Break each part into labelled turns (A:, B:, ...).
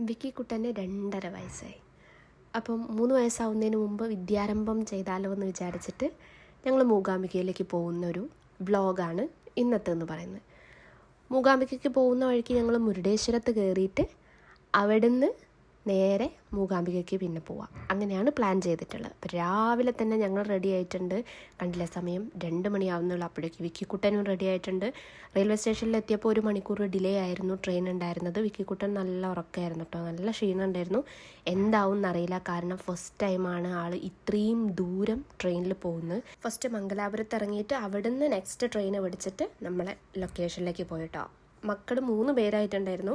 A: വിക്കി കുട്ടന് രണ്ടര വയസ്സായി. അപ്പം മൂന്ന് വയസ്സാവുന്നതിന് മുമ്പ് വിദ്യാരംഭം ചെയ്താലോ എന്ന് വിചാരിച്ചിട്ട് ഞങ്ങൾ മൂകാംബികയിലേക്ക് പോകുന്ന ഒരു വ്ളോഗാണ് ഇന്നത്തെ എന്ന് പറയുന്നത്. മൂകാംബികയ്ക്ക് പോകുന്ന വഴിക്ക് ഞങ്ങൾ മുരുടേശ്വരത്ത് കയറിയിട്ട് അവിടുന്ന് നേരെ മൂകാംബികയ്ക്ക് പിന്നെ പോവാം. അങ്ങനെയാണ് പ്ലാൻ ചെയ്തിട്ടുള്ളത്. അപ്പോൾ രാവിലെ തന്നെ ഞങ്ങൾ റെഡി ആയിട്ടുണ്ട്. കണ്ടില്ല സമയം? രണ്ട് മണിയാവുന്നുള്ളൂ. അപ്പോഴേക്ക് വിക്കിക്കുട്ടനും റെഡി ആയിട്ടുണ്ട്. റെയിൽവേ സ്റ്റേഷനിൽ എത്തിയപ്പോൾ ഒരു മണിക്കൂർ ഡിലേ ആയിരുന്നു ട്രെയിൻ ഉണ്ടായിരുന്നത്. വിക്കിക്കുട്ടൻ നല്ല ഉറക്കമായിരുന്നു കേട്ടോ നല്ല ക്ഷീണം ഉണ്ടായിരുന്നു. എന്താവും എന്നറിയില്ല. കാരണം ഫസ്റ്റ് ടൈമാണ് ആൾ ഇത്രയും ദൂരം ട്രെയിനിൽ പോകുന്നത്. ഫസ്റ്റ് മംഗലാപുരത്ത് ഇറങ്ങിയിട്ട് അവിടുന്ന് നെക്സ്റ്റ് ട്രെയിൻ പിടിച്ചിട്ട് നമ്മളെ ലൊക്കേഷനിലേക്ക് പോയിട്ടോ മക്കൾ മൂന്ന് പേരായിട്ടുണ്ടായിരുന്നു.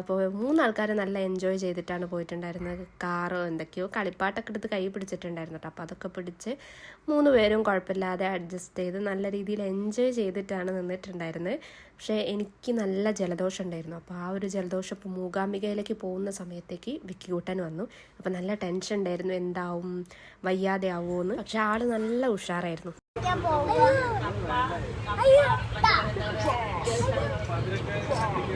A: അപ്പോൾ മൂന്നാൾക്കാർ നല്ല എൻജോയ് ചെയ്തിട്ടാണ് പോയിട്ടുണ്ടായിരുന്നത്. കാറോ എന്തൊക്കെയോ കളിപ്പാട്ടൊക്കെ എടുത്ത് കൈ പിടിച്ചിട്ടുണ്ടായിരുന്നു കേട്ടോ. അപ്പോൾ അതൊക്കെ പിടിച്ച് മൂന്ന് പേരും കുഴപ്പമില്ലാതെ അഡ്ജസ്റ്റ് ചെയ്ത് നല്ല രീതിയിൽ എൻജോയ് ചെയ്തിട്ടാണ് നിന്നിട്ടുണ്ടായിരുന്നത്. പക്ഷേ എനിക്ക് നല്ല ജലദോഷം ഉണ്ടായിരുന്നു. അപ്പോൾ ആ ഒരു ജലദോഷം ഇപ്പോൾ മൂകാംബികയിലേക്ക് പോകുന്ന സമയത്തേക്ക് വിക്കികൂട്ടൻ വന്നു. അപ്പോൾ നല്ല ടെൻഷൻ ഉണ്ടായിരുന്നു. എന്താവും? വയ്യാതെ ആവുമോ എന്ന് പക്ഷെ ആൾ നല്ല ഉഷാറായിരുന്നു. Yeah.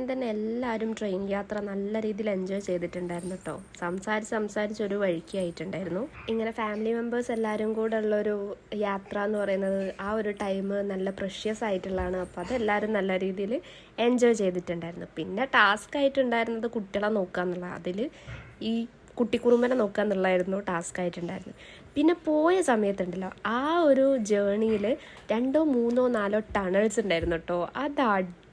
A: സമയം തന്നെ എല്ലാവരും ട്രെയിൻ യാത്ര നല്ല രീതിയിൽ എൻജോയ് ചെയ്തിട്ടുണ്ടായിരുന്നു കേട്ടോ സംസാരിച്ച് സംസാരിച്ച് ഒരു വഴിക്കായിട്ടുണ്ടായിരുന്നു ഇങ്ങനെ ഫാമിലി മെമ്പേഴ്സ് എല്ലാവരും കൂടെ ഉള്ളൊരു യാത്ര എന്ന് പറയുന്നത് ആ ഒരു ടൈം നല്ല പ്രഷ്യസ് ആയിട്ടുള്ളതാണ്. അപ്പോൾ അതെല്ലാവരും നല്ല രീതിയിൽ എൻജോയ് ചെയ്തിട്ടുണ്ടായിരുന്നു. പിന്നെ ടാസ്ക് ആയിട്ടുണ്ടായിരുന്നത് കുട്ടികളെ നോക്കുക എന്നുള്ള അതിൽ ഈ കുട്ടിക്കുറുമ്പനെ നോക്കുക എന്നുള്ളതായിരുന്നു ടാസ്ക് ആയിട്ടുണ്ടായിരുന്നു പിന്നെ പോയ സമയത്തുണ്ടല്ലോ ആ ഒരു ജേണിയിൽ രണ്ടോ മൂന്നോ നാലോ ടണൽസ് ഉണ്ടായിരുന്നു കേട്ടോ അത്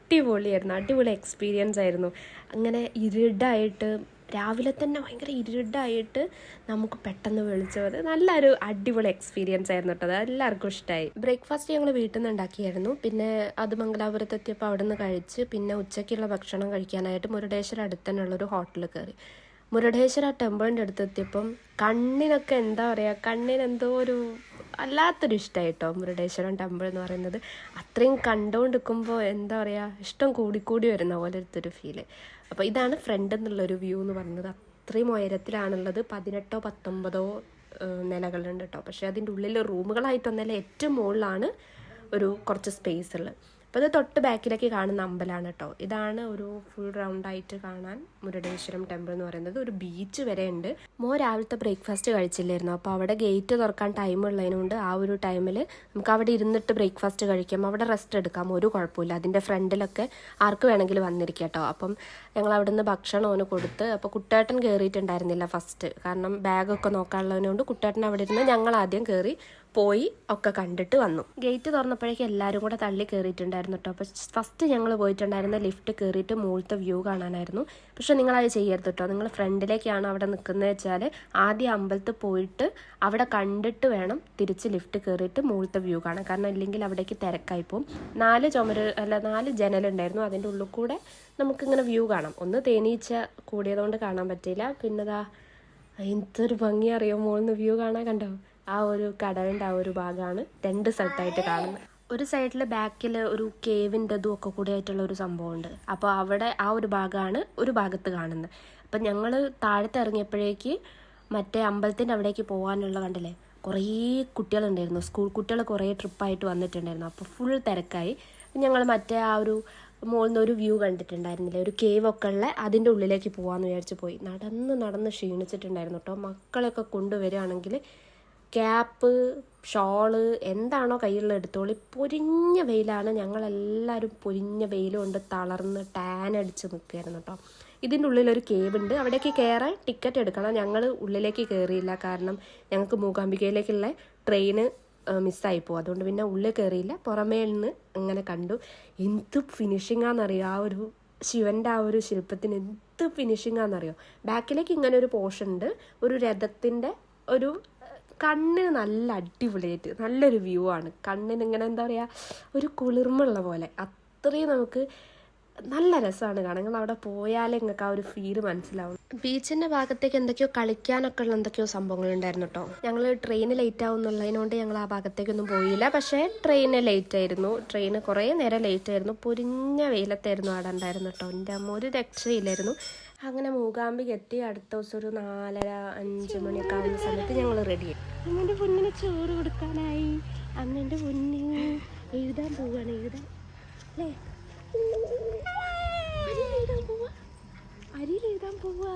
A: അടിപൊളിയായിരുന്നു. അടിപൊളി എക്സ്പീരിയൻസ് ആയിരുന്നു. അങ്ങനെ ഇരുടായിട്ട് രാവിലെ തന്നെ ഭയങ്കര ഇരുടായിട്ട് നമുക്ക് പെട്ടെന്ന് വിളിച്ചത് നല്ലൊരു അടിപൊളി എക്സ്പീരിയൻസ് ആയിരുന്നു കേട്ടോ. അത് എല്ലാവർക്കും ഇഷ്ടമായി ബ്രേക്ക്ഫാസ്റ്റ് ഞങ്ങൾ വീട്ടിൽ നിന്ന് ഉണ്ടാക്കിയായിരുന്നു. പിന്നെ അത് മംഗലാപുരത്ത് എത്തിയപ്പോൾ അവിടെ നിന്ന് കഴിച്ച് പിന്നെ ഉച്ചയ്ക്കുള്ള ഭക്ഷണം കഴിക്കാനായിട്ട് മുരുടേശ്വരം അടുത്ത് തന്നെയുള്ളൊരു ഹോട്ടലിൽ കയറി. മുരുടേശ്വര ടെമ്പിളിന്റെ അടുത്തെത്തിയപ്പം കണ്ണിനൊക്കെ എന്താ പറയുക കണ്ണിനെന്തോ ഒരു വല്ലാത്തൊരു ഇഷ്ടമായി കേട്ടോ മുരുടേശ്വരം ടെമ്പിൾ എന്ന് പറയുന്നത്. അത്രയും കണ്ടുകൊണ്ടിരിക്കുമ്പോൾ എന്താ പറയുക ഇഷ്ടം കൂടിക്കൂടി വരുന്ന പോലത്തെ ഒരു ഫീൽ അപ്പോൾ ഇതാണ് ഫ്രണ്ട് എന്നുള്ളൊരു വ്യൂ എന്ന് പറയുന്നത്. അത്രയും ഉയരത്തിലാണുള്ളത്. പതിനെട്ടോ പത്തൊമ്പതോ നിലകളുണ്ട് കേട്ടോ പക്ഷേ അതിന്റെ ഉള്ളിൽ റൂമുകളായിട്ടൊന്നല്ല ഏറ്റവും മുകളിലാണ് ഒരു കുറച്ച് സ്പേസ് ഉള്ളത്. അപ്പോൾ ഇത് തൊട്ട് ബാക്കിലേക്ക് കാണുന്ന അമ്പലമാണ് കേട്ടോ ഇതാണ് ഒരു ഫുൾ റൗണ്ട് ആയിട്ട് കാണാൻ മുരുടേശ്വരം ടെമ്പിൾ എന്ന് പറയുന്നത്. ഒരു ബീച്ച് വരെ ഉണ്ട്. മോ രാവിലത്തെ ബ്രേക്ക്ഫാസ്റ്റ് കഴിച്ചില്ലായിരുന്നു. അപ്പോൾ അവിടെ ഗേറ്റ് തുറക്കാൻ ടൈം ഉള്ളതിനുകൊണ്ട് ആ ഒരു ടൈമിൽ നമുക്ക് അവിടെ ഇരുന്നിട്ട് ബ്രേക്ക്ഫാസ്റ്റ് കഴിക്കാം. അവിടെ റെസ്റ്റ് എടുക്കാം. ഒരു കുഴപ്പമില്ല അതിന്റെ ഫ്രണ്ടിലൊക്കെ ആർക്ക് വേണമെങ്കിലും വന്നിരിക്കാം കേട്ടോ അപ്പം ഞങ്ങൾ അവിടെ നിന്ന് ഭക്ഷണം അവന് കൊടുത്ത് അപ്പോൾ കുട്ടേട്ടൻ കയറിയിട്ടുണ്ടായിരുന്നില്ല ഫസ്റ്റ് കാരണം ബാഗൊക്കെ നോക്കാനുള്ളതിനുകൊണ്ട് കുട്ടേട്ടൻ അവിടെ ഇരുന്ന് ഞങ്ങൾ ആദ്യം കയറി പോയി ഒക്കെ കണ്ടിട്ട് വന്നു. ഗേറ്റ് തുറന്നപ്പോഴേക്കും എല്ലാവരും കൂടെ തള്ളി കയറിയിട്ടുണ്ടായിരുന്നു കേട്ടോ അപ്പോൾ ഫസ്റ്റ് ഞങ്ങൾ പോയിട്ടുണ്ടായിരുന്ന ലിഫ്റ്റ് കയറിയിട്ട് മുകളിലത്തെ വ്യൂ കാണാനായിരുന്നു. പക്ഷെ നിങ്ങൾ അത് ചെയ്യരുത് കേട്ടോ നിങ്ങൾ ഫ്രണ്ടിലേക്കാണ് അവിടെ നിൽക്കുന്നത് വെച്ചാൽ ആദ്യം അമ്പലത്തിൽ പോയിട്ട് അവിടെ കണ്ടിട്ട് വേണം തിരിച്ച് ലിഫ്റ്റ് കയറിയിട്ട് മുകളിലത്തെ വ്യൂ കാണാൻ. കാരണം ഇല്ലെങ്കിൽ അവിടേക്ക് തിരക്കായി പോകും നാല് ചുമര് അല്ല നാല് ജനലുണ്ടായിരുന്നു. അതിന്റെ ഉള്ളിൽ കൂടെ നമുക്കിങ്ങനെ വ്യൂ കാണാം. ഒന്ന് തേനീച്ച കൂടിയതുകൊണ്ട് കാണാൻ പറ്റിയില്ല. പിന്നെതാ എന്തൊരു ഭംഗി അറിയോ? മുകളിൽ വ്യൂ കാണാൻ കണ്ടോ? ആ ഒരു കടലിന്റെ ആ ഒരു ഭാഗമാണ് രണ്ട് സ്ഥലത്തായിട്ട് കാണുന്നത്. ഒരു സൈഡിൽ ബാക്കിൽ ഒരു കേവിന്റെതും ഒക്കെ കൂടി ആയിട്ടുള്ള ഒരു സംഭവമുണ്ട്. അപ്പോൾ അവിടെ ആ ഒരു ഭാഗമാണ് ഒരു ഭാഗത്ത് കാണുന്നത്. അപ്പം ഞങ്ങൾ താഴത്തെ ഇറങ്ങിയപ്പോഴേക്ക് മറ്റേ അമ്പലത്തിന്റെ അവിടേക്ക് പോകാനുള്ള കണ്ടില്ലേ? കുറേ കുട്ടികളുണ്ടായിരുന്നു. സ്കൂൾ കുട്ടികൾ കുറേ ട്രിപ്പായിട്ട് വന്നിട്ടുണ്ടായിരുന്നു. അപ്പോൾ ഫുൾ തിരക്കായി. ഞങ്ങൾ മറ്റേ ആ ഒരു മുകളിൽ നിന്ന് ഒരു വ്യൂ കണ്ടിട്ടുണ്ടായിരുന്നില്ലേ. ഒരു കേവ് ഒക്കെ ഉള്ള അതിന്റെ ഉള്ളിലേക്ക് പോകാമെന്ന് വിചാരിച്ച് പോയി. നടന്ന് നടന്ന് ക്ഷീണിച്ചിട്ടുണ്ടായിരുന്നു കേട്ടോ മക്കളെയൊക്കെ കൊണ്ടുവരികയാണെങ്കിൽ ക്യാപ്പ് ഷോൾ എന്താണോ കയ്യിലുള്ള എടുത്തോളി. പൊരിഞ്ഞ വെയിലാണ് ഞങ്ങളെല്ലാവരും പൊരിഞ്ഞ വെയിൽ കൊണ്ട് തളർന്ന് ടാൻ അടിച്ച് നിൽക്കുകയായിരുന്നു കേട്ടോ ഇതിന്റെ ഉള്ളിൽ ഒരു കേവ് ഉണ്ട്. അവിടേക്ക് കയറാൻ ടിക്കറ്റ് എടുക്കണം. ഞങ്ങൾ ഉള്ളിലേക്ക് കയറിയില്ല കാരണം ഞങ്ങൾക്ക് മൂകാംബികയിലേക്കുള്ള ട്രെയിന് മിസ്സായി പോകും അതുകൊണ്ട് പിന്നെ ഉള്ളിൽ കയറിയില്ല പുറമേ നിന്ന് അങ്ങനെ കണ്ടു. എന്ത് ഫിനിഷിംഗ് ആണെന്നറിയോ? ആ ഒരു ശിവന്റെ ആ ഒരു ശില്പത്തിന് എന്ത് ഫിനിഷിംഗ് ആണെന്നറിയോ? ബാക്കിലേക്ക് ഇങ്ങനെ ഒരു പോർഷൻ ഉണ്ട്. ഒരു രഥത്തിന്റെ ഒരു കണ്ണിന് നല്ല അടിപൊളിയായിട്ട് നല്ലൊരു വ്യൂ ആണ്. കണ്ണിന് ഇങ്ങനെ എന്താ പറയുക ഒരു കുളിർമുള്ള പോലെ. അത്രയും നമുക്ക് നല്ല രസമാണ് കാണാൻ. നിങ്ങൾ അവിടെ പോയാലേ നിങ്ങൾക്ക് ആ ഒരു ഫീൽ മനസ്സിലാവും ബീച്ചിന്റെ ഭാഗത്തേക്ക് എന്തൊക്കെയോ കളിക്കാനൊക്കെ ഉള്ള എന്തൊക്കെയോ സംഭവങ്ങൾ ഉണ്ടായിരുന്നു കേട്ടോ ഞങ്ങൾ ട്രെയിൻ ലേറ്റ് ആവുന്നുള്ളതിനോണ്ട് ഞങ്ങൾ ആ ഭാഗത്തേക്കൊന്നും പോയില്ല. പക്ഷേ ട്രെയിന് ലേറ്റ് ആയിരുന്നു. ട്രെയിന് കുറേ നേരം ലേറ്റ് ആയിരുന്നു. പൊരിഞ്ഞ വെയിലത്തായിരുന്നു അവിടെ ഉണ്ടായിരുന്നു കേട്ടോ എന്റെ അമ്മ ഒരു രക്ഷയില്ലായിരുന്നു. അങ്ങനെ മൂകാംബിക എത്തി അടുത്ത ദിവസം ഒരു നാലര അഞ്ച് മണിയൊക്കെ ആവുന്ന സമയത്ത് ഞങ്ങൾ റെഡിയായി അമ്മേന്റെ പൊന്നിന് ചോറ് കൊടുക്കാനായി. അമ്മേന്റെ പൊന്നി എഴുതാൻ പോവാണ് എഴുതാൻ. അല്ലേ? അരിയിലെഴുതാൻ പോവാ?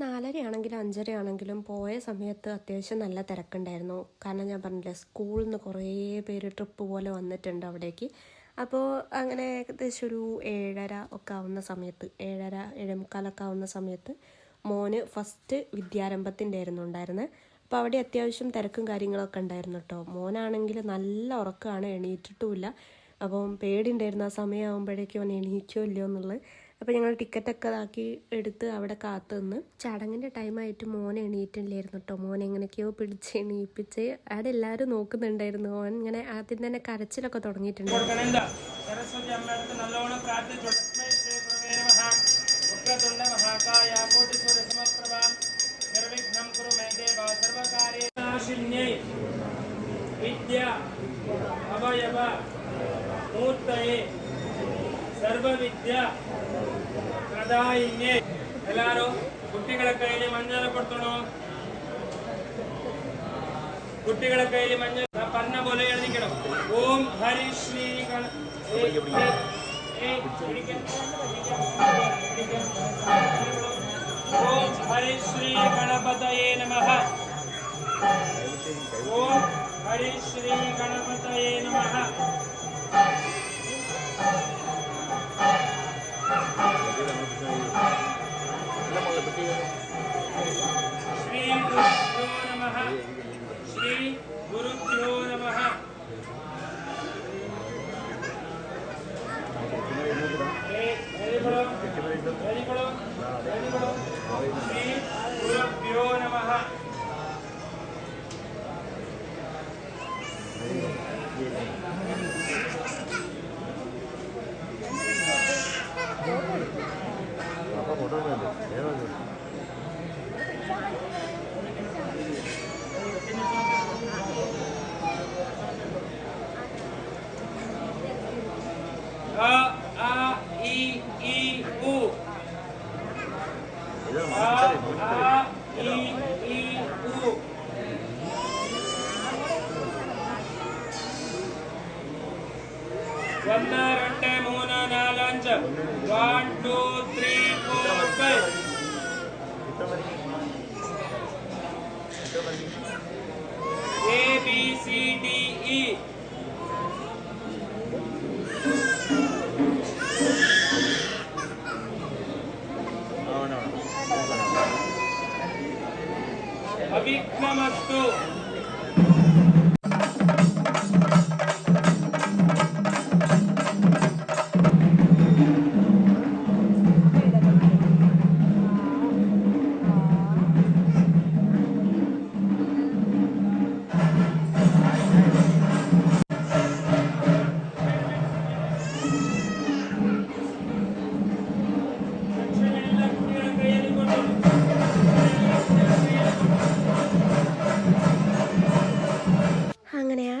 A: നാലരയാണെങ്കിലും അഞ്ചരയാണെങ്കിലും പോയ സമയത്ത് അത്യാവശ്യം നല്ല തിരക്കുണ്ടായിരുന്നു. കാരണം ഞാൻ പറഞ്ഞില്ലേ സ്കൂളിൽ നിന്ന് കുറേ പേര് ട്രിപ്പ് പോലെ വന്നിട്ടുണ്ട് അവിടേക്ക്. അപ്പോൾ അങ്ങനെ ഏകദേശം ഒരു ഏഴര ഒക്കെ ആവുന്ന സമയത്ത് ഏഴര ഏഴേമുക്കാലൊക്കെ ആവുന്ന സമയത്ത് മോന് ഫസ്റ്റ് വിദ്യാരംഭത്തിന്റെ ആയിരുന്നു ഉണ്ടായിരുന്നത് അപ്പോൾ അവിടെ അത്യാവശ്യം തിരക്കും കാര്യങ്ങളൊക്കെ ഉണ്ടായിരുന്നു കേട്ടോ മോനാണെങ്കിൽ നല്ല ഉറക്കമാണ് എണീറ്റിട്ടുമില്ല. അപ്പം പേടിയുണ്ടായിരുന്നു ആ സമയമാകുമ്പോഴേക്കും അവൻ എണീക്കോ ഇല്ലയോ എന്നുള്ളത്. അപ്പോൾ ഞങ്ങൾ ടിക്കറ്റൊക്കെ ഇതാക്കി എടുത്ത് അവിടെ കാത്തു നിന്ന് ചടങ്ങിന്റെ ടൈമായിട്ട് മോൻ എണീറ്റില്ലായിരുന്നു കേട്ടോ മോനെ എങ്ങനെയൊക്കെയോ പിടിച്ച് എണീപ്പിച്ച് അവിടെ എല്ലാവരും നോക്കുന്നുണ്ടായിരുന്നു. മോൻ ഇങ്ങനെ ആദ്യം തന്നെ കരച്ചിലൊക്കെ തുടങ്ങിയിട്ടുണ്ട്.
B: വിദ്യ. അവയവ. ಮೂರ್ತಯೇ ಸರ್ವವಿದ್ಯಾ ಪ್ರದಾಯಿನ್ಯೇ ಎಲ್ಲಾರು ಗುಟ್ಟಿಗಳ ಕೈಯಲ್ಲಿ ಮಂಜಾಲ ಕೊಡ್ತೋಣ ಗುಟ್ಟಿಗಳ ಕೈಯಲ್ಲಿ ಮಂಜ ಪರ್ಣ ಬೋಲೆ ಎಳ್ದಿಕ್ಕಣ ಓಂ ಹರಿ ಶ್ರೀ ಓಂ ಹರಿ ಶ್ರೀ ಗಣಪತಯೇ ನಮಃ. ಓಂ ಹರಿ ಶ್ರೀ ಗಣಪತಯೇ ನಮಃ. ഒന്ന് രണ്ട് മൂന്ന് നാല് അഞ്ച് one two three four five A B C D E അവിഘ്നമസ്തു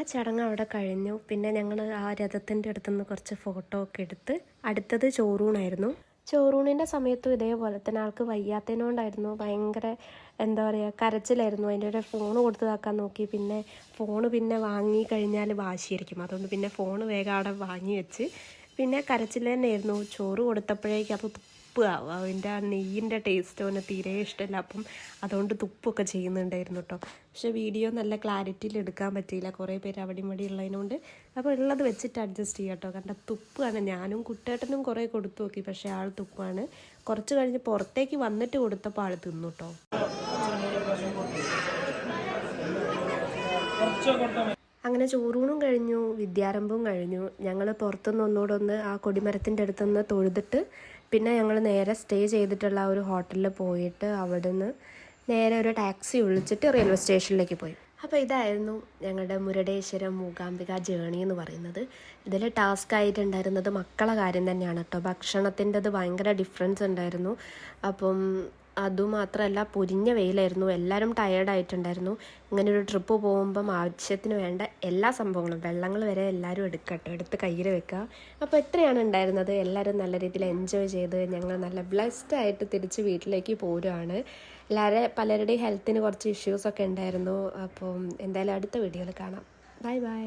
A: ചടങ്ങ് അവിടെ കഴിഞ്ഞു. പിന്നെ ഞങ്ങൾ ആ രഥത്തിന്റെ അടുത്തുനിന്ന് കുറച്ച് ഫോട്ടോ ഒക്കെ എടുത്ത് അടുത്തത് ചോറൂണായിരുന്നു. ചോറൂണിന്റെ സമയത്തും ഇതേപോലെ തന്നെ ആൾക്ക് വയ്യാത്തതിനോണ്ടായിരുന്നു. ഭയങ്കര എന്താ പറയുക കരച്ചിലായിരുന്നു. അതിന്റെ ഒരു ഫോൺ കൊടുത്തതാക്കാൻ നോക്കി. പിന്നെ ഫോൺ പിന്നെ വാങ്ങി കഴിഞ്ഞാൽ വാശിയായിരിക്കും. അതുകൊണ്ട് പിന്നെ ഫോൺ വേഗം അവിടെ വാങ്ങി വെച്ച്. പിന്നെ കരച്ചിൽ തന്നെയായിരുന്നു. ചോറ് കൊടുത്തപ്പോഴേക്കും അത് തുപ്പുക അതിന്റെ ആ നെയ്യിന്റെ ടേസ്റ്റ് അവന് തീരെ ഇഷ്ടമല്ല അപ്പം അതുകൊണ്ട് തുപ്പൊക്കെ ചെയ്യുന്നുണ്ടായിരുന്നു കേട്ടോ പക്ഷേ വീഡിയോ നല്ല ക്ലാരിറ്റിയിൽ എടുക്കാൻ പറ്റിയില്ല. കുറേ പേര് അവിടെ ഇവിടെ ഉള്ളതിനോണ്ട് അപ്പോൾ ഉള്ളത് വെച്ചിട്ട് അഡ്ജസ്റ്റ് ചെയ്യാം കേട്ടോ കാരണം തുപ്പാണ്. ഞാനും കുട്ടേട്ടനും കുറേ കൊടുത്തു നോക്കി. പക്ഷേ ആൾ തുപ്പാണ്. കുറച്ച് കഴിഞ്ഞ് പുറത്തേക്ക് വന്നിട്ട് കൊടുത്തപ്പോൾ ആൾ തിന്നു കേട്ടോ അങ്ങനെ ചോറൂണും കഴിഞ്ഞു വിദ്യാരംഭവും കഴിഞ്ഞു. ഞങ്ങൾ പുറത്തുനിന്ന് ഒന്നുകൂടെ ഒന്ന് ആ കൊടിമരത്തിന്റെ അടുത്തുനിന്ന് തൊഴുതിട്ട് പിന്നെ ഞങ്ങൾ നേരെ സ്റ്റേ ചെയ്തിട്ടുള്ള ആ ഒരു ഹോട്ടലിൽ പോയിട്ട് അവിടുന്ന് നേരെ ഒരു ടാക്സി വിളിച്ചിട്ട് റെയിൽവേ സ്റ്റേഷനിലേക്ക് പോയി. അപ്പോൾ ഇതായിരുന്നു ഞങ്ങളുടെ മുരടേശ്വരം മൂകാംബിക ജേണി എന്ന് പറയുന്നത്. ഇതിൽ ടാസ്ക് ആയിട്ടുണ്ടായിരുന്നത് മക്കളെ കാര്യം തന്നെയാണ് കേട്ടോ. ഭക്ഷണത്തിന്റെത് ഭയങ്കര ഡിഫറൻസ് ഉണ്ടായിരുന്നു. അപ്പം അതുമാത്രമല്ല പൊരിഞ്ഞ വെയിലായിരുന്നു. എല്ലാവരും ടയേർഡായിട്ടുണ്ടായിരുന്നു ഇങ്ങനെ ഒരു ട്രിപ്പ് പോകുമ്പം ആവശ്യത്തിന് വേണ്ട എല്ലാ സംഭവങ്ങളും വെള്ളങ്ങൾ വരെ എല്ലാവരും എടുക്കട്ടോ എടുത്ത് കയ്യിൽ വെക്കുക. അപ്പോൾ എത്രയാണ് ഉണ്ടായിരുന്നത്? എല്ലാവരും നല്ല രീതിയിൽ എൻജോയ് ചെയ്ത് ഞങ്ങൾ നല്ല ബ്ലെസ്ഡ് ആയിട്ട് തിരിച്ച് വീട്ടിലേക്ക് പോരുകയാണ് എല്ലാവരും പലരുടെയും ഹെൽത്തിന് കുറച്ച് ഇഷ്യൂസൊക്കെ ഉണ്ടായിരുന്നു. അപ്പം എന്തായാലും അടുത്ത വീഡിയോയിൽ കാണാം. Bye bye